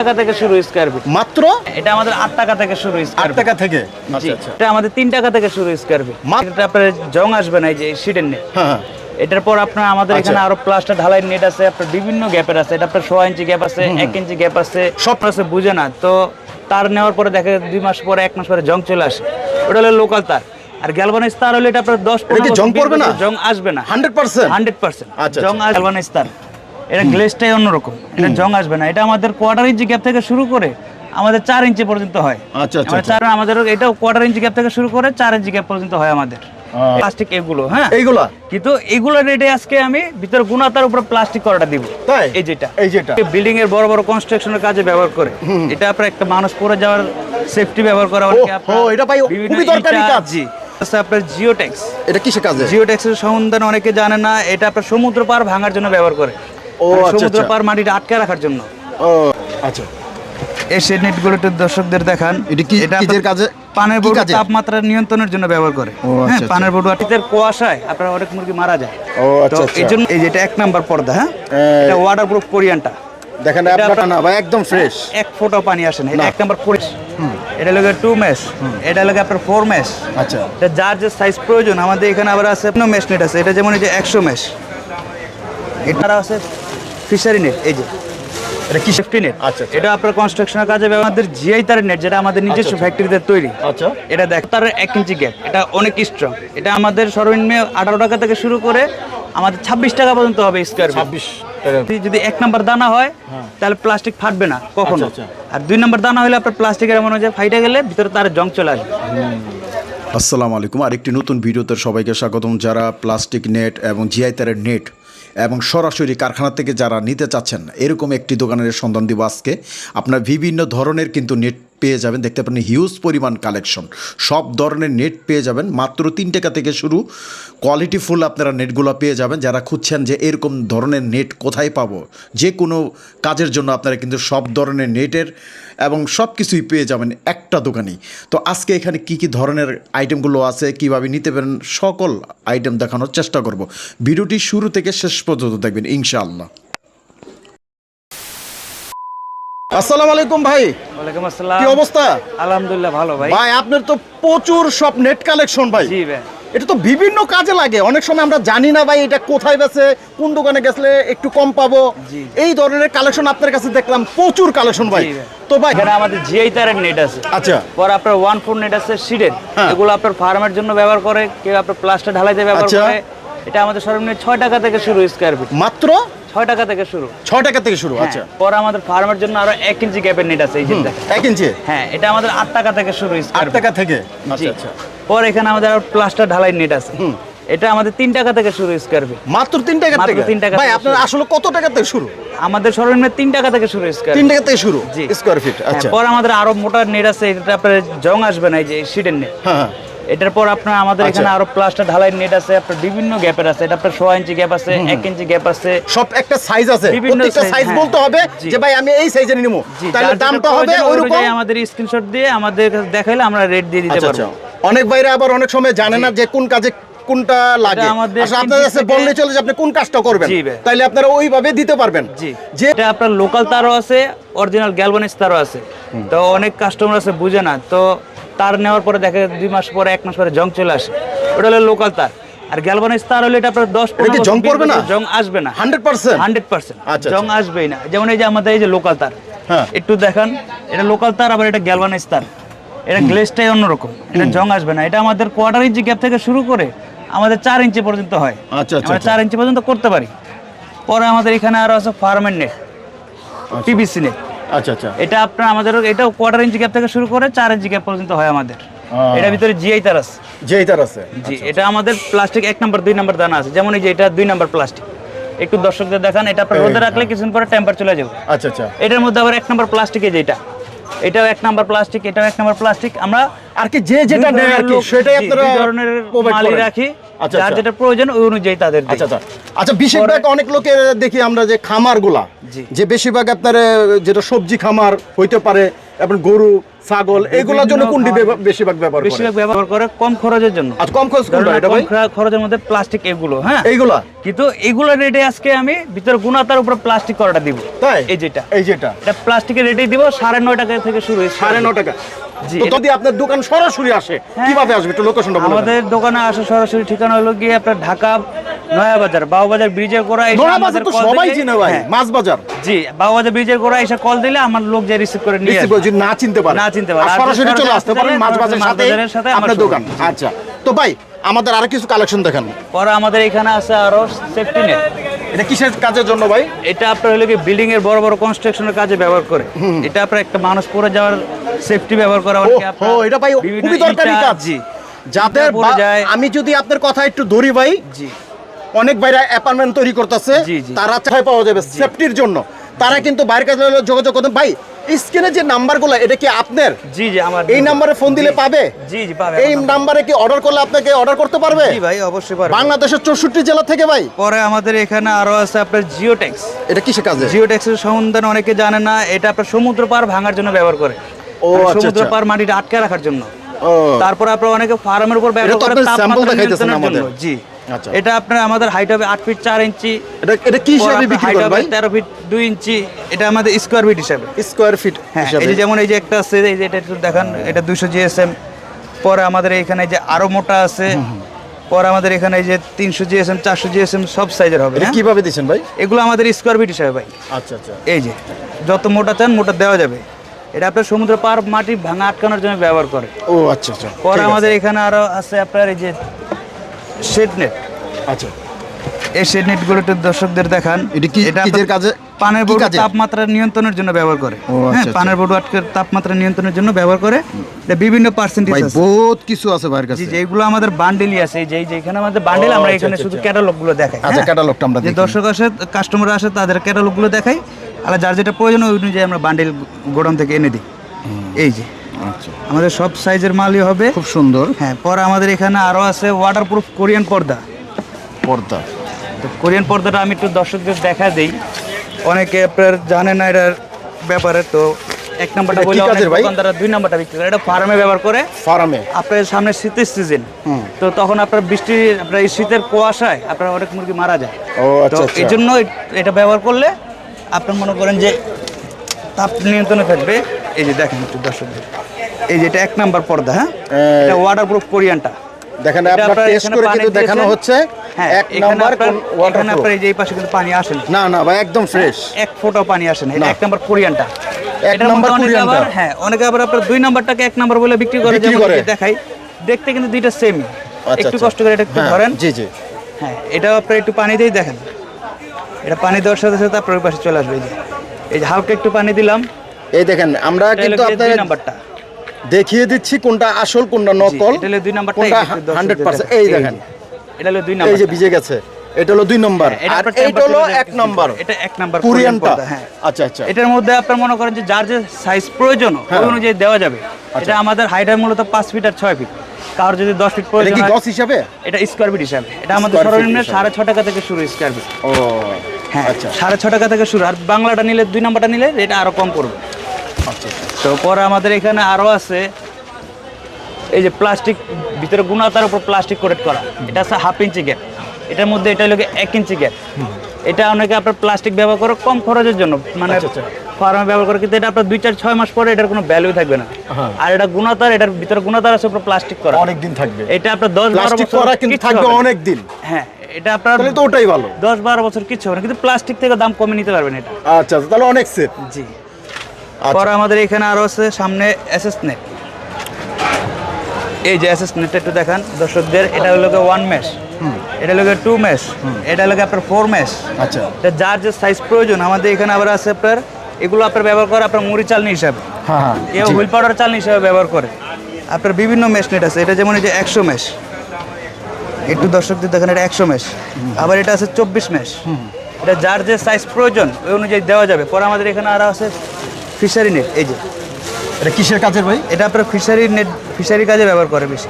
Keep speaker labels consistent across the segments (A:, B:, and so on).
A: টাকা থেকে শুরু স্কোয়ার ফিট
B: মাত্র?
A: এটা আমাদের আট টাকা থেকে শুরু
B: আট
A: স্কোয়ার
B: টাকা থেকে? আচ্ছা আচ্ছা।
A: এটা আমাদের তিন টাকা থেকে শুরু স্কোয়ার ফিট এটা আপনার জং আসবে না এই যে সিটের নেট
B: হ্যাঁ হ্যাঁ।
A: এটার পর আপনার আমাদের
B: আচ্ছা।
A: এখানে আরও প্লাস্টার ঢালাই নেট আছে আপনার বিভিন্ন গ্যাপের আছে। এটা আপনার সোয়া ইঞ্চি গ্যাপ আছে এক ইঞ্চি গ্যাপ আছে সব আছে বুঝে না। তো তার নেওয়ার পরে দেখে দুই মাস পরে এক মাস পরে জং চলে আসে। ওটা হলো লোকাল তার। আর গ্যালভানাইজ তার হলে এটা আপনার দশ
B: এটা কি
A: পনেরো
B: জং পড়বে না?
A: জং আসবে না।
B: হান্ড্রেড পার্সেন্ট
A: হান্ড্রেড পার্সেন্ট
B: আচ্ছা,
A: জং। গ্যালভানাইজ তার। এটা গ্লেসটাই অন্যরকম। এটা জং আসবে না। এটা আমাদের কোয়ার্টার ইঞ্চি গ্যাপ থেকে শুরু করে আমাদের চার ইঞ্চি পর্যন্ত হয়।
B: আচ্ছা, আচ্ছা,
A: চার আমাদের এটাও কোয়ার্টার ইঞ্চি গ্যাপ থেকে শুরু করে চার ইঞ্চি গ্যাপ পর্যন্ত হয় আমাদের। প্লাস্টিক এগুলো হ্যাঁ?
B: এইগুলা?
A: কিন্তু এগুলো রেটে আজকে আমি ভিতরে গুণাতার উপর প্লাস্টিক করাটা দিব।
B: তাই?
A: এই যেটা।
B: এই যেটা?
A: বিল্ডিং এর বড় বড় কনস্ট্রাকশনের কাজে ব্যবহার করে। এটা আপনার একটা মানুষ পড়ে যাওয়ার সেফটি ব্যবহার করা
B: ও, এটা ভাই খুবই দরকারি কাজ।
A: জি। আপনার জিওটেক্স
B: এটা কিসে কাজে?
A: জিওটেক্সের সম্বন্ধে অনেকে জানে না এটা আপনার সমুদ্র পার ভাঙার জন্য ব্যবহার করে।
B: ও,
A: মানে
B: আচ্ছা,
A: সমুদ্র
B: আচ্ছা।
A: পার মাটিটা আটকে রাখার জন্য।
B: ও আচ্ছা।
A: এই শেড নেটগুলো একটু দর্শকদের দেখান।
B: এটা কি-
A: এটা
B: কাজে?
A: পানের বড় তাপমাত্রা নিয়ন্ত্রণের জন্য ব্যবহার করে। হ্যাঁ
B: আচ্ছা।
A: পানের বড় শীতের কুয়াশায় আপনার অনেক মুরগি মারা যায়।
B: ও, আচ্ছা।
A: এই জন্য এই যেটা এক নাম্বার পর্দা হ্যাঁ? এটা ওয়াটারপ্রুফ কোরিয়ানটা।
B: দেখেন আপনারটা না ভাই একদম ফ্রেশ
A: এক ফোঁটাও পানি আসে না। এটা এক নাম্বার কোরিয়ান। এটা লাগে টু মেশ এটা লাগে আপনার ফোর মেশ
B: আচ্ছা।
A: এটা যার যে সাইজ প্রয়োজন আমাদের এখানে আবার আছে মেশ নেট আছে। এটা যেমন এই যে একশো মেশ এটা আছে ফিশারি নেট এই যে। এটা কি সেফটি নেট
B: আচ্ছা, আচ্ছা।
A: এটা আপনার কনস্ট্রাকশনের কাজে ব্যবহার- আমাদের জিআই তারের নেট যেটা আমাদের নিজস্ব ফ্যাক্টরিতে তৈরি।
B: আচ্ছা।
A: এটা দেখ তার এক ইঞ্চি গ্যাপ এটা অনেক স্ট্রং এটা আমাদের সর্বনিম্ন আঠারো টাকা থেকে শুরু করে আমাদের ছাব্বিশ টাকা পর্যন্ত হবে স্কোয়ার
B: ছাব্বিশ
A: যদি এক নাম্বার দানা হয় তাহলে প্লাস্টিক ফাটবে না কখনো।
B: আচ্ছা,
A: আর দুই নাম্বার দানা হলে আপনার প্লাস্টিকের এমন হয় যে ফাইটে গেলে ভিতরে তার জং চলে আসবে।
C: আসসালামু আলাইকুম। আরেকটি নতুন ভিডিওতে সবাইকে স্বাগতম। যারা প্লাস্টিক নেট এবং জিআই তারের নেট এবং সরাসরি কারখানা থেকে যারা নিতে চাচ্ছেন, এরকম একটি দোকানের সন্ধান দিব আজকে। আপনার বিভিন্ন ধরনের কিন্তু নেট পেয়ে যাবেন। দেখতে পারেন হিউজ পরিমাণ কালেকশন সব ধরনের নেট পেয়ে যাবেন। মাত্র তিন টাকা থেকে শুরু। কোয়ালিটি ফুল আপনারা নেটগুলো পেয়ে যাবেন। যারা খুঁজছেন যে এরকম ধরনের নেট কোথায় পাবো, যে কোনো কাজের জন্য আপনারা কিন্তু সব ধরনের নেটের এবং সব কিছুই পেয়ে যাবেন একটা দোকানেই। তো আজকে এখানে কি কি ধরনের আইটেমগুলো আছে, কীভাবে নিতে পারেন, সকল আইটেম দেখানোর চেষ্টা করব। ভিডিওটি শুরু থেকে শেষ পর্যন্ত দেখবেন, ইনশাআল্লাহ।
B: আসসালামু আলাইকুম ভাই।
A: ওয়ালাইকুম আসসালাম।
B: কি অবস্থা?
A: আলহামদুলিল্লাহ ভালো ভাই।
B: ভাই আপনার তো প্রচুর সব নেট কালেকশন ভাই।
A: জি ভাই।
B: এটা তো বিভিন্ন কাজে লাগে। অনেক সময় আমরা জানি না ভাই এটা কোথায় বেছে কোন দোকানে গেছলে একটু কম পাবো। এই ধরনের কালেকশন আপনার কাছে দেখলাম প্রচুর কালেকশন ভাই। তো ভাই
A: এখানে আমাদের জিআই তারের নেট আছে।
B: আচ্ছা।
A: পর আপনার ওয়ান ফোর নেট আছে সিডের
B: হ্যাঁ।
A: এগুলো আপনার ফার্মের জন্য ব্যবহার করে কেউ আপনার প্লাস্টার ঢালাইতে ব্যবহার
B: আচ্ছা।
A: করে। এটা আমাদের সর্বনিম্ন ছয় টাকা থেকে শুরু স্কোয়ার ফিট
B: মাত্র
A: ছয় টাকা থেকে শুরু।
B: ছয় টাকা থেকে শুরু আচ্ছা।
A: হ্যাঁ, পর আমাদের ফার্মের জন্য আরও এক ইঞ্চি গ্যাপের নেট আছে এই যে।
B: এক ইঞ্চি
A: হ্যাঁ এটা আমাদের আট টাকা থেকে শুরু
B: আট টাকা থেকে? আচ্ছা আচ্ছা।
A: পর এখানে আমাদের আরও প্লাস্টার ঢালাই নেট আছে। এটা আমাদের তিন টাকা থেকে শুরু স্কোয়ার ফিট
B: মাত্র তিন টাকা থেকে?
A: তিন টাকা
B: ভাই আপনার আসলে কত টাকা থেকে শুরু?
A: আমাদের সর্বনিম্ন তিন টাকা থেকে শুরু স্কোয়ার
B: তিন টাকা থেকে শুরু। স্কোয়ার ফিট আচ্ছা।
A: পর আমাদের আরও মোটা নেট আছে এটা আপনার জং আসবে না এই যে সিডের নেট
B: হ্যাঁ হ্যাঁ।
A: এটার পর আপনার আমাদের
B: আচ্ছা।
A: এখানে আরও প্লাস্টার ঢালাই নেট আছে আপনার বিভিন্ন গ্যাপের আছে এটা আপনার সোয়া ইঞ্চি গ্যাপ আছে এক ইঞ্চি গ্যাপ আছে।
B: সব একটা সাইজ আছে। প্রত্যেকটা সাইজ
A: হ্যাঁ।
B: বলতে হবে যে ভাই আমি এই সাইজের নিব। তাহলে
A: যেটা
B: দামটা হবে
A: প্রয়োজন
B: ওইরকম
A: আমাদের স্ক্রিনশট দিয়ে আমাদের কাছে দেখাইলে আমরা রেট দিয়ে দিতে
B: আচ্ছা
A: পারব।
B: আচ্ছা। অনেক বাইরে আবার অনেক সময় জানে না যে কোন কাজে কোনটা লাগে। আসলে আপনার কাছে বললে চলে যে আপনি কোন কাজটা করবেন। তাইলে আপনারা ওইভাবে দিতে পারবেন। যে
A: এটা আপনার লোকাল তারও আছে অরিজিনাল গ্যালভানিজ তারও আছে। তো অনেক কাস্টমার আছে বুঝে না। তো তার নেওয়ার পরে দেখে দুই মাস পরে এক মাস পরে জং চলে আসে। ওটা হলো লোকাল তার। আর গ্যালভানিজ তার হলে এটা আপনার দশ পনেরো
B: জং পড়বে না?
A: জং আসবে না।
B: Hundred percent?
A: Hundred percent.
B: আচ্ছা,
A: জং আসবেই না। যেমন এই যে আমাদের এই যে লোকাল তার
B: হ্যাঁ।
A: একটু দেখান। এটা লোকাল তার আবার এটা গ্যালভানাইজ তার এটা গ্লেসটাই অন্যরকম। এটা জং আসবে না। এটা আমাদের কোয়ার্টার ইঞ্চি গ্যাপ থেকে শুরু করে আমাদের চার ইঞ্চি পর্যন্ত হয়।
B: আচ্ছা, আচ্ছা,
A: আমরা
B: আচ্ছা।
A: চার ইঞ্চি পর্যন্ত করতে পারি। পরে আমাদের এখানে আরও আছে ফার্মের নেট পিভিসি নেট
B: আচ্ছা আচ্ছা।
A: এটা আপনার আমাদের এটাও কোয়ার্টার ইঞ্চি গ্যাপ থেকে শুরু করে চার ইঞ্চি গ্যাপ পর্যন্ত হয় আমাদের। এটার ভিতরে জিআই তার আছে।
B: জিআই তার আছে।
A: জি এটা আমাদের প্লাস্টিক এক নাম্বার দুই নাম্বার দানা আছে। যেমন এই যে এটা দুই নাম্বার প্লাস্টিক একটু দর্শকদের দেখান এটা আপনার রোদে রাখলে কিছুদিন পরে টেম্পার চলে যাবে।
B: আচ্ছা আচ্ছা।
A: এটার মধ্যে আবার এক নাম্বার প্লাস্টিক যেটা এটাও এক নাম্বার প্লাস্টিক এটাও এক নাম্বার প্লাস্টিক আমরা
B: আর কি যে যেটা নেয় আর কি সেটাই আপনারা
A: ধরনের
B: করেন।
A: রাখি
B: আচ্ছা,
A: যার
B: আচ্ছা।
A: যেটা প্রয়োজন ওই অনুযায়ী তাদের
B: আচ্ছা আচ্ছা। আচ্ছা বেশিরভাগ অনেক লোকের দেখি আমরা যে খামারগুলা যে বেশিরভাগ আপনার যেটা সবজি খামার হইতে পারে এবং গরু ছাগল এগুলোর জন্য কোনটি বেশিরভাগ ব্যবহার করে?
A: বেশিরভাগ ব্যবহার করে কম খরচের জন্য।
B: আচ্ছা কম খরচ কোনটা? এটা ভাই?
A: খরা- খরচের মধ্যে প্লাস্টিক এগুলো হ্যাঁ?
B: এইগুলা?
A: কিন্তু এগুলো রেটে আজকে আমি ভিতরে গুণাতার উপর প্লাস্টিক করাটা দিব।
B: তাই?
A: এই যেটা।
B: এই যেটা।
A: এটা প্লাস্টিকের রেটেই দিব সাড়ে নয় টাকা থেকে শুরু হয়েছে।
B: সাড়ে ন টাকা। যদি আপনার দোকান সরাসরি আসে
A: হ্যাঁ।
B: কীভাবে আসবে একটু লোকেশনটা বলে
A: আমাদের দোকানে আসা সরাসরি ঠিকানা হলো গিয়ে আপনার ঢাকা নয়াবাজার বাবুবাজার ব্রিজের গোড়া এসে
B: নয়া
A: আমাদের
B: বাজার তো সবাই চিনে ভাই
A: হ্যাঁ,
B: মাছ বাজার
A: জি বাবুবাজার ব্রিজের গোড়া এসে কল দিলে আমার লোক যে রিসিভ করে নিয়ে আসবে।
B: যদি না চিনতে পারে।
A: না চিনতে পারে।
B: সরাসরি চলে আসতে পারেন
A: আসতে
B: মাছ বাজারের সাথে আপনার দোকান। আচ্ছা তো ভাই আমাদের আরও কিছু কালেকশন দেখান।
A: পরে আমাদের এখানে আছে আরও সেফটি নেট
B: এটা কিসের কাজের জন্য ভাই?
A: এটা আপনার হলো কি বিল্ডিং এর বড় বড় কনস্ট্রাকশনের কাজে ব্যবহার করে। এটা আপনার একটা মানুষ পড়ে যাওয়ার সেফটি ব্যবহার করা অনেকে আপনার
B: এটা ভাই খুবই দরকারি কাজ।
A: জি।
B: যাদের আমি যদি আপনার কথা একটু ধরি ভাই
A: জি।
B: অনেক বাইরে অ্যাপার্টমেন্ট তৈরি করতেছে। তারা চাই পাওয়া যাবে সেফটির জন্য। তারা কিন্তু বাইরের কাছে যোগাযোগ করতে ভাই স্ক্রিনে যে নাম্বারগুলো এটা কি আপনার?
A: জি জি আমার
B: এই নাম্বারে ফোন দিলে পাবে?
A: জি জি পাবে
B: এই
A: নাম্বারে
B: কি অর্ডার করলে আপনাকে অর্ডার করতে পারবে?
A: জি ভাই অবশ্যই পারবে।
B: বাংলাদেশের চৌষট্টি জেলা থেকে ভাই।
A: পরে আমাদের এখানে আরও আছে আপনার জিওটেক্স
B: এটা কিসে কাজে?
A: জিওটেক্সের সম্বন্ধে অনেকে জানে না এটা আপনার সমুদ্র পার ভাঙার জন্য ব্যবহার করে।
B: ও,
A: মানে
B: আচ্ছা,
A: সমুদ্র
B: আচ্ছা।
A: পার মাটিটা আটকে রাখার জন্য।
B: ও।
A: তারপর আপনার অনেকে ফার্মের উপর ব্যবহার করে তাপমাত্রা নিয়ন্ত্রণের
B: আমাদের।
A: জন্য জি।
B: আচ্ছা।
A: এটা আপনার আমাদের হাইট হবে আট ফিট চার ইঞ্চি
B: এটা এটা কি হিসাবে বিক্রি করেন ভাই?
A: তেরো ফিট দুই ইঞ্চি এটা আমাদের স্কোয়ার ফিট হিসাবে।
B: স্কোয়ার ফিট
A: হ্যাঁ এই যে যেমন এই যে একটা আছে এই যে এটা একটু দেখান এটা দুশো জিএসএম পরে আমাদের এখানে যে আরও মোটা আছে পরে আমাদের এখানে এই যে তিনশো জিএসএম চারশো জিএসএম সব সাইজের হবে হ্যাঁ?
B: কীভাবে দিচ্ছেন ভাই?
A: এগুলো আমাদের স্কোয়ার ফিট হিসাবে ভাই।
B: আচ্ছা আচ্ছা।
A: এই যে যত মোটা চান মোটা দেওয়া যাবে। এটা আপনার সমুদ্র পার মাটি ভাঙা আটকানোর জন্য ব্যবহার করে।
B: ও আচ্ছা আচ্ছা।
A: পরে আমাদের এখানে আরও আছে আপনার এই যে শেড নেট।
B: আচ্ছা।
A: এই শেড নেটগুলো একটু দর্শকদের দেখান।
B: এটা কি- কিসের কাজে-
A: পানের
B: কি
A: তাপমাত্রা নিয়ন্ত্রণের জন্য ব্যবহার করে।
B: আচ্ছা,
A: হ্যাঁ
B: আচ্ছা।
A: পানের বোর্ড আটকের তাপমাত্রা নিয়ন্ত্রণের জন্য ব্যবহার করে। এটা বিভিন্ন পার্সেন্টেজ আছে।
B: বহুত কিছু আছে ভাইয়ের কাছে।
A: জি যে আমাদের বান্ডেলই আছে। এই যে এই যে এখানে আমাদের বান্ডেল আমরা
B: আচ্ছা,
A: এখানে শুধু
B: আচ্ছা।
A: ক্যাটালগগুলো দেখাই
B: আচ্ছা? ক্যাটালগটা আমরা
A: যে দর্শক আসে কাস্টমার আসে তাদের ক্যাটালগগুলো দেখাই। আর যার যেটা প্রয়োজন ওই অনুযায়ী আমরা বান্ডেল গোডাউন থেকে এনে দিই। এই যে। আমাদের সব সাইজের মালই হবে।
B: খুব সুন্দর।
A: হ্যাঁ পরে আমাদের এখানে আরও আছে ওয়াটারপ্রুফ কোরিয়ান পর্দা।
B: পর্দা।
A: তো কোরিয়ান পর্দাটা আমি একটু দর্শকদের দেখা দেই। অনেকে আপনার জানে না এটার ব্যাপারে তো এক নাম্বারটা বলে? দোকানদাররা দুই নাম্বারটা বিক্রি করে। এটা ফার্মে ব্যবহার করে।
B: ফার্মে।
A: আপনার সামনে শীতের সিজন তো তখন আপনার বৃষ্টি আপনার এই শীতের কুয়াশায় আপনার অনেক মুরগি মারা যায়।
B: ও আচ্ছা
A: তো
B: আচ্ছা
A: এই জন্য এটা ব্যবহার করলে আপনি মনে করেন যে তাপ নিয়ন্ত্রণে থাকবে। এই যে দেখেন একটু দর্শকদের এই যে এটা এক নাম্বার পর্দা হ্যাঁ? এটা ওয়াটারপ্রুফ কোরিয়ানটা।
B: দেখেন আপনার টেস্ট করে কিন্তু দেখানো হচ্ছে
A: হ্যাঁ
B: এক নাম্বার
A: আপনার
B: ওয়াটার
A: এই যে পাশে কিন্তু পানি আসে। না
B: না ভাই একদম ফ্রেশ
A: এক ফোঁটাও পানি আসে না এটা এক নাম্বার কোরিয়ানটা।
B: এক নাম্বার কোরিয়ানটা।
A: হ্যাঁ অনেকে আবার আপনার দুই নাম্বারটাকে এক নাম্বার বলে বিক্রি করে যেমন। দেখাই দেখতে কিন্তু দুইটা সেম
B: আচ্ছা,
A: একটু
B: আচ্ছা।
A: কষ্ট করে এটা একটু
B: হ্যাঁ,
A: ধরেন।
B: জি জি।
A: হ্যাঁ এটাও আপনার একটু পানি দিয়ে দেখেন। এটা পানি দেওয়ার সাথে সাথে আপনার পাশে চলে আসবে এই যে। এই যে হালকা একটু পানি দিলাম।
B: এই দেখেন আমরা কিন্তু আপনাদের
A: নাম্বারটা।
B: দেখিয়ে দিচ্ছি কোনটা আসল কোনটা নকল
A: এটা হলো দুই নাম্বারটা
B: কোনটা
A: এই দেখেন। এটা হলো দুই
B: এই যে ভিজে গেছে এটা হলো দুই নম্বর।
A: হ্যাঁ, এটা
B: আর এইটা হলো এক নম্বর।
A: এটা এক নাম্বার
B: কোরিয়ানটা
A: হ্যাঁ।
B: আচ্ছা আচ্ছা।
A: এটার মধ্যে আপনার মনে করেন যে যার যে সাইজ প্রয়োজন ওই
B: হ্যাঁ।
A: অনুযায়ী দেওয়া যাবে। এটা আমাদের হাইট হয় মূলত পাঁচ ফিট আর ছয় ফিট কারোর যদি দশ ফিট
B: এটা
A: প্রয়োজন
B: কি
A: হয়,
B: গস হিসাবে?
A: এটা স্কোয়ার ফিট হিসাবে। এটা আমাদের সর্বনিম্ন
B: হিসাবে।
A: সাড়ে ছ টাকা থেকে শুরু স্কোয়ার ফিট
B: ও
A: হ্যাঁ
B: আচ্ছা।
A: সাড়ে ছ টাকা থেকে শুরু। আর বাংলাটা নিলে দুই নাম্বারটা নিলে এটা আরও কম পড়বে।
B: আচ্ছা আচ্ছা।
A: তো পরে আমাদের এখানে আরও আছে। এই যে প্লাস্টিক ভিতরে গুণাতার উপর প্লাস্টিক কোটেড করা। এটা আছে হাফ ইঞ্চি গ্যাপ এটার মধ্যে এটা হলো এক ইঞ্চি গ্যাপ এটা অনেকে আপনার প্লাস্টিক ব্যবহার করে কম খরচের জন্য। মানে
B: আচ্ছা, আচ্ছা।
A: ফার্মে ব্যবহার করে কিন্তু এটা আপনার দুই চার ছয় মাস পরে এটার কোনো ভ্যালু থাকবে না।
B: হ্যাঁ।
A: আর এটা গুণাতার এটার ভিতরে গুণাতার আছে উপর প্লাস্টিক করা।
B: অনেক দিন থাকবে।
A: এটা আপনার দশ বারো বছর
B: কিন্তু থাকবে
A: হবে না।
B: অনেক দিন
A: হ্যাঁ এটা আপনার
B: তাহলে তো ওটাই ভালো।
A: দশ বারো বছর কিচ্ছু হবে না কিন্তু প্লাস্টিক থেকে দাম কমে নিতে পারবেন এটা।
B: আচ্ছা আচ্ছা, তাহলে অনেক সেফ
A: জি।
B: আচ্ছা।
A: পরে আমাদের এখানে আরও আছে সামনে এসএস নেট এই যে এসএস নেটটা একটু দেখান দর্শকদের এটা হলো ওয়ান ম্যাশ এটা হলো টু ম্যাশ এটা হলো আপনার ফোর ম্যাশ
B: আচ্ছা।
A: এটা যার যে সাইজ প্রয়োজন আমাদের এখানে আবার আছে আপনার এগুলো আপনার ব্যবহার করে আপনার মুড়ি চালনি হিসাবে।
B: হ্যাঁ হ্যাঁ
A: কেউ হুইল পাউডার চালনি হিসাবে ব্যবহার করে। আপনার বিভিন্ন মেশ নেট আছে এটা যেমন এই যে একশো মেশ একটু দর্শকদের দেখেন এটা একশো মেশ আবার এটা আছে চব্বিশ মেশ এটা যার যে সাইজ প্রয়োজন ওই অনুযায়ী দেওয়া যাবে। পরে আমাদের এখানে আরও আছে ফিশারি নেট এই যে।
B: এটা কিসের কাজের ভাই?
A: এটা আপনার ফিশারি নেট ফিশারি কাজে ব্যবহার করে বেশি।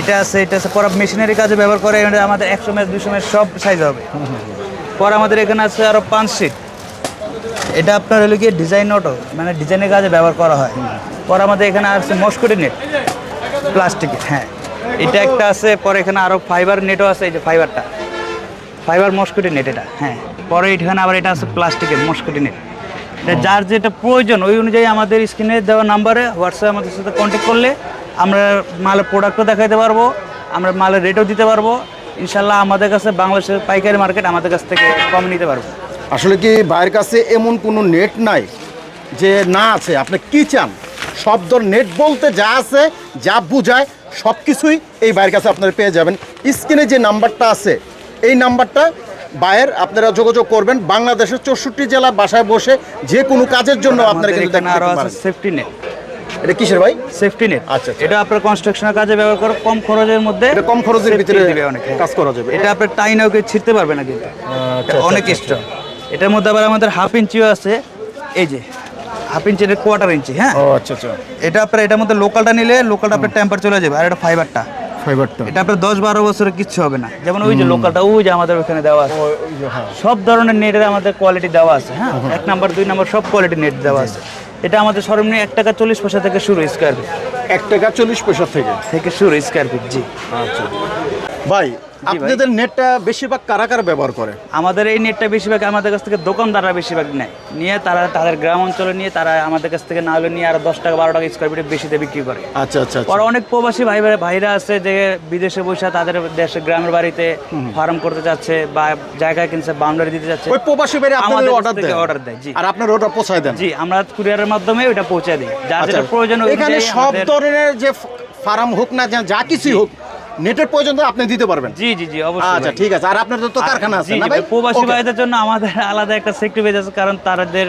A: এটা আছে এটা আছে পরে মেশিনারি কাজে ব্যবহার করে এটা আমাদের একশো ম্যাচ দুশো ম্যাচ সব সাইজ হবে। পরে আমাদের এখানে আছে আরও পাঁচ সিট এটা আপনার হলো গিয়ে ডিজাইন অটো মানে ডিজাইনের কাজে ব্যবহার করা হয়। পর আমাদের এখানে আছে মস্কোটি নেট প্লাস্টিকের হ্যাঁ। এটা একটা আছে পরে এখানে আরও ফাইবার নেটও আছে এই যে ফাইবারটা ফাইবার মস্কুটি নেট এটা হ্যাঁ। পরে এখানে আবার এটা আছে প্লাস্টিকের মস্কুটি নেট যার যেটা প্রয়োজন, ওই অনুযায়ী আমাদের স্ক্রিনে দেওয়া নাম্বারে হোয়াটসঅ্যাপ আমাদের সাথে কন্ট্যাক্ট করলে আমরা মালের প্রোডাক্টও দেখাইতে পারব, আমরা মালের রেটও দিতে পারব, ইনশাল্লাহ আমাদের কাছে বাংলাদেশের পাইকারি মার্কেট আমাদের কাছ থেকে কম নিতে পারব।
B: আসলে কি ভাইয়ের কাছে এমন কোনো নেট নাই যে না আছে? আপনি কি চান? ধর নেট বলতে যা আছে, যা বুঝায় সব কিছুই এই ভাইয়ের কাছে আপনারা পেয়ে যাবেন। স্ক্রিনে যে নাম্বারটা আছে, এই নাম্বারটা ভাইয়ের আপনারা যোগাযোগ করবেন বাংলাদেশের চৌষট্টি জেলা বাসায় বসে যে কোনো কাজের জন্য আপনারা কিন্তু
A: সেফটি নেট
B: এটা কিসের ভাই?
A: সেফটি নেট
B: আচ্ছা, আচ্ছা।
A: এটা আপনার কনস্ট্রাকশনের কাজে ব্যবহার করে কম খরচের মধ্যে
B: এটা কম খরচের ভিতরে
A: অনেক।
B: কাজ করা যাবে।
A: এটা আপনার টাইনেও কেউ ছিঁড়তে পারবে না কিন্তু।
B: আচ্ছা,
A: অনেক স্ট্রং এটার মধ্যে আবার আমাদের হাফ ইঞ্চিও আছে। এই যে হাফ ইঞ্চির কোয়ার্টার ইঞ্চি হ্যাঁ?
B: আচ্ছা আচ্ছা।
A: এটা আপনার এটার মধ্যে লোকালটা নিলে লোকালটা আপনার টেম্পার চলে যাবে। আর এটা ফাইবারটা
B: ফাইবারটা।
A: এটা আপনার দশ বারো বছরের কিচ্ছু হবে না। যেমন ওই যে লোকালটা ওই যে আমাদের ওখানে দেওয়া আছে। সব ধরনের নেটের আমাদের কোয়ালিটি দেওয়া আছে হ্যাঁ? এক নাম্বার দুই নাম্বার সব কোয়ালিটি নেট দেওয়া আছে। এটা আমাদের সর্বনিম্ন এক টাকা চল্লিশ পয়সা থেকে শুরু স্কোয়ার ফিট
B: এক টাকা চল্লিশ পয়সা থেকে।
A: থেকে শুরু স্কোয়ার ফিট জি।
B: আচ্ছা। ভাই আপনাদের নেটটা বেশিরভাগ কারা কারা ব্যবহার করে?
A: আমাদের এই নেটটা বেশিরভাগ আমাদের কাছ থেকে দোকানদাররা বেশিরভাগ নেয়। নিয়ে তারা তাদের গ্রাম অঞ্চলে নিয়ে তারা আমাদের কাছ থেকে না হলে নিয়ে আরও দশ টাকা বারো টাকা স্কোয়ার ফিটে বেশিতে বিক্রি করে।
B: আচ্ছা আচ্ছা
A: আর অনেক প্রবাসী ভাই ভাইরা আছে যে বিদেশে বসে তাদের দেশে গ্রামের বাড়িতে ফার্ম করতে চাচ্ছে বা জায়গায় কিনছে বাউন্ডারি দিতে চাচ্ছে
B: ওই প্রবাসী আপনাদের
A: আমাদের
B: অর্ডার দেয়।
A: order দেয়, জি।
B: আর আপনার ওটা পৌঁছায় দেন।
A: জি আমরা কুরিয়ারের মাধ্যমে ওটা পৌঁছে দিই। যার
B: আচ্ছা।
A: যেটা প্রয়োজন ওই
B: এখানে সব ধরনের যে ফার্ম হোক না যা- যা কিছুই হোক নেটের প্রয়োজন তো আপনি দিতে পারবেন।
A: জি জি জি অবশ্যই
B: আচ্ছা ঠিক আছে। আর আপনাদের তো কারখানা আছে না ভাই?
A: প্রবাসী. ভাইদের জন্য আমাদের আলাদা একটা সেক্টর বেজ আছে কারণ তাদের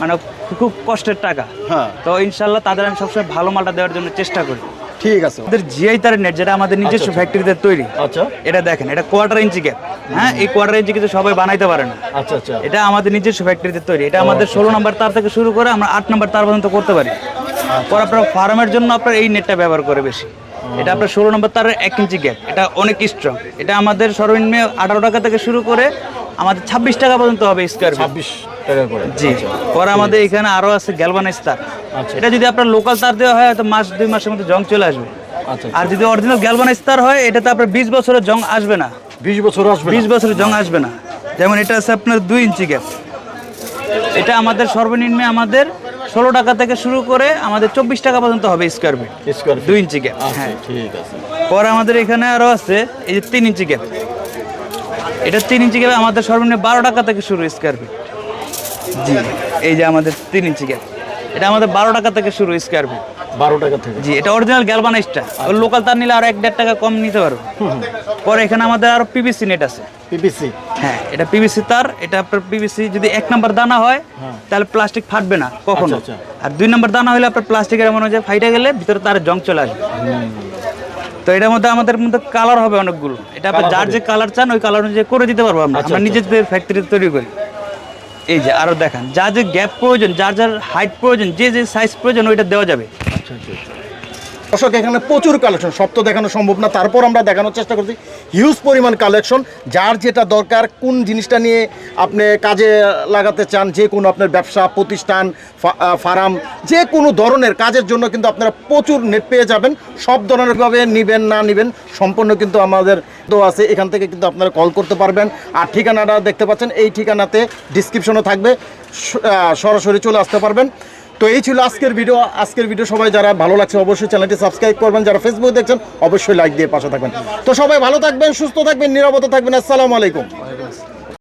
A: মানে খুব কষ্টের টাকা।
B: হ্যাঁ।
A: তো ইনশাল্লাহ তাদের আমি সবসময় ভালো মালটা দেওয়ার জন্য চেষ্টা করি।
B: ঠিক আছে।
A: আমাদের জিআই তার নেট যেটা আমাদের নিজস্ব ফ্যাক্টরিতে তৈরি।
B: আচ্ছা।
A: এটা দেখেন এটা কোয়ার্টার ইঞ্চি গ্যাপ হ্যাঁ এই কোয়ার্টার ইঞ্চি কিন্তু সবাই বানাইতে পারে না।
B: আচ্ছা আচ্ছা।
A: এটা আমাদের নিজস্ব ফ্যাক্টরিতে তৈরি। এটা আমাদের ষোলো নম্বর তার থেকে শুরু করে আমরা আট নম্বর তার পর্যন্ত করতে পারি। পর আপনার ফার্মের জন্য আপনার এই নেটটা ব্যবহার করে বেশি। এটা আপনার ষোলো নম্বর তার এক ইঞ্চি গ্যাপ এটা অনেক স্ট্রং এটা আমাদের সর্বনিম্ন আঠারো টাকা থেকে শুরু করে আমাদের ছাব্বিশ টাকা পর্যন্ত হবে স্কোয়ার
B: ছাব্বিশ করে।
A: জি। পরে আমাদের এখানে আরও আছে গ্যালভানাইজ তার। এটা যদি আপনার লোকাল তার দেওয়া হয় তো মাস দুই মাসের মধ্যে জং চলে আসবে।
B: আচ্ছা
A: আর যদি অরিজিনাল গ্যালভানাইজ তার হয় এটাতে আপনার বিশ বছরের জং আসবে না।
B: বিশ বছর আসবে
A: বিশ বছরের জং আসবে না। যেমন এটা আছে আপনার দুই ইঞ্চি গ্যাপ এটা আমাদের সর্বনিম্ন আমাদের ষোলো টাকা থেকে শুরু করে আমাদের চব্বিশ টাকা পর্যন্ত হবে স্কোয়ার ফিট
B: স্কোয়ার
A: দুই ইঞ্চি গ্যাপ হ্যাঁ।
B: ঠিক আছে।
A: পরে আমাদের এখানে আরও আছে এই যে তিন ইঞ্চি গ্যাপ এটা তিন ইঞ্চি গ্যাপ আমাদের সর্বনিম্ন বারো টাকা থেকে শুরু স্কোয়ার ফিট জি এই যে আমাদের তিন ইঞ্চি গ্যাপ এটা আমাদের বারো টাকা থেকে শুরু স্কোয়ার ফিট
B: বারো টাকা থেকে।
A: জি এটা অরিজিনাল গ্যালভানাইজটা ওর লোকাল তার নিলে আরও এক দেড় টাকা কম নিতে পারব। পরে এখানে আমাদের আরও পিভিসি নেট আছে।
B: পিপিসি
A: হ্যাঁ এটা পিভিসি তার এটা আপনার পিভিসি যদি এক নাম্বার দানা হয় তাহলে প্লাস্টিক ফাটবে না কখনো।
B: আচ্ছা, আচ্ছা।
A: আর দুই নাম্বার দানা হলে আপনার প্লাস্টিকের এমন হয়ে ফাইটে গেলে ভিতরে তার জং চলে আসবে। তো এটার মধ্যে আমাদের মধ্যে কালার হবে অনেকগুলো। এটা আপনার যার যে কালার চান ওই কালার অনুযায়ী করে দিতে পারব আমরা। আমরা নিজেদের ফ্যাক্টরিতে তৈরি করি। এই যে, আরও দেখান। যা যে গ্যাপ প্রয়োজন, যার যার হাইট প্রয়োজন, যে যে সাইজ প্রয়োজন, ওইটা দেওয়া যাবে।
B: দর্শক, এখানে প্রচুর কালেকশন সব তো দেখানো সম্ভব না। তারপর আমরা দেখানোর চেষ্টা করছি। হিউজ পরিমাণ কালেকশন যার যেটা দরকার, কোন জিনিসটা নিয়ে আপনি কাজে লাগাতে চান, যে কোনো আপনার ব্যবসা, প্রতিষ্ঠান ফার্ম, যে কোনো ধরনের কাজের জন্য কিন্তু আপনারা প্রচুর নেট পেয়ে যাবেন। সব ধরনের ভাবে নিবেন, না নিবেন, সম্পূর্ণ কিন্তু আমাদের তো আছে। এখান থেকে কিন্তু আপনারা কল করতে পারবেন। আর ঠিকানাটা দেখতে পাচ্ছেন, এই ঠিকানাতে ডিসক্রিপশনও থাকবে। সরাসরি চলে আসতে পারবেন। তো এই ছিল আজকের ভিডিও। আজকের ভিডিও সবাই যারা ভালো লাগছে অবশ্যই চ্যানেলটি সাবস্ক্রাইব করবেন। যারা ফেসবুক দেখছেন, অবশ্যই লাইক দিয়ে পাশে থাকবেন। তো সবাই ভালো থাকবেন, সুস্থ থাকবেন, নিরাপদে থাকবেন। আসসালামু আলাইকুম।